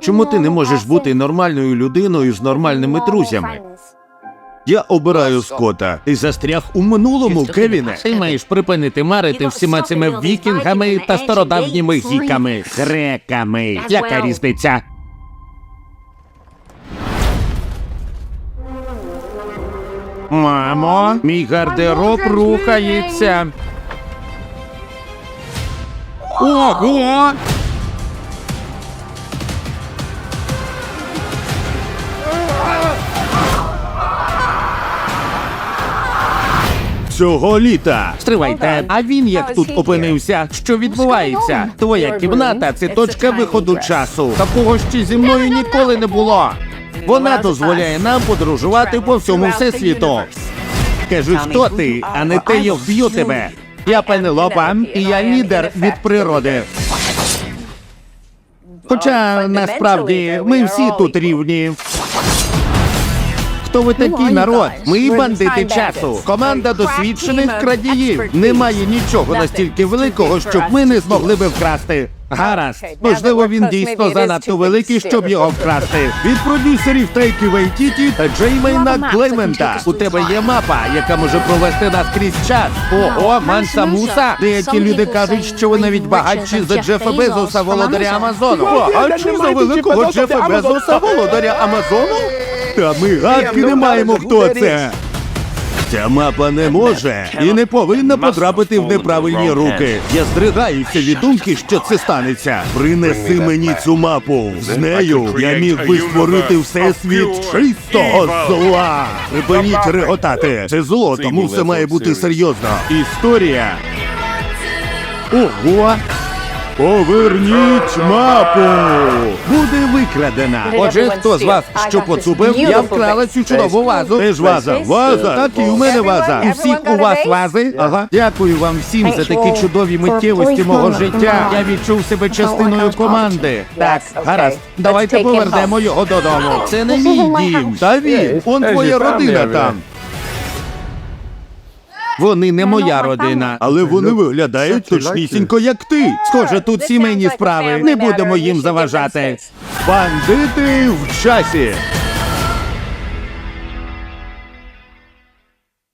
Чому ти не можеш бути нормальною людиною з нормальними друзями? Я обираю Скота. Ти застряг у минулому, Кевіне. Ти маєш припинити марити всіма цими вікінгами та стародавніми гіками, греками. Яка різниця? Мамо, мій гардероб рухається. Ого! Цього літа. Стривайте, а він як тут опинився? Що відбувається? Твоя кімната це точка виходу часу. Такого ще зі мною ніколи не було. Вона дозволяє нам подорожувати по всьому всесвіту. Кажи, хто ти, а не те я вб'ю тебе. Я Пенелопа, і я лідер від природи. Хоча насправді ми всі тут рівні. Хто ви такий народ? Ми бандити часу. Команда досвідчених крадіїв. Немає нічого настільки великого, щоб ми не змогли би вкрасти. Гаразд, можливо, він дійсно занадто великий, щоб його вкрасти. Від продюсерів Тейкі Вейтіті та Джеймейна Клемента. У тебе є мапа, яка може провести нас крізь час. Ого, Манса Муса. Деякі люди кажуть, що ви навіть багатші за Джефа Безоса, володаря Амазону. Багатші за великого Джефа Безоса, володаря Амазону? Та ми гадки не маємо, хто це. Ця мапа не може і не повинна потрапити в неправильні руки. Я здригаюся від думки, що це станеться. Принеси мені цю мапу. З нею я міг би створити всесвіт чистого зла. Припиніть реготати. Це зло, тому все має бути серйозно. Історія. Ого. Поверніть мапу! Буде викрадена. Отже, хто з вас що поцупив? Я вкрала цю чудову вазу. Теж ваза. Ваза. Так і у мене ваза. У всіх у вас вази? Ага. Дякую вам всім за такі чудові миттєвості мого життя. Я відчув себе частиною команди. Так, гаразд. Давайте повернемо його додому. Це не мій дім. Та він. Он твоя родина там. Вони не моя родина, але вони виглядають точнісінько, як ти. Схоже, тут сімейні справи. Не будемо їм заважати. Бандити в часі.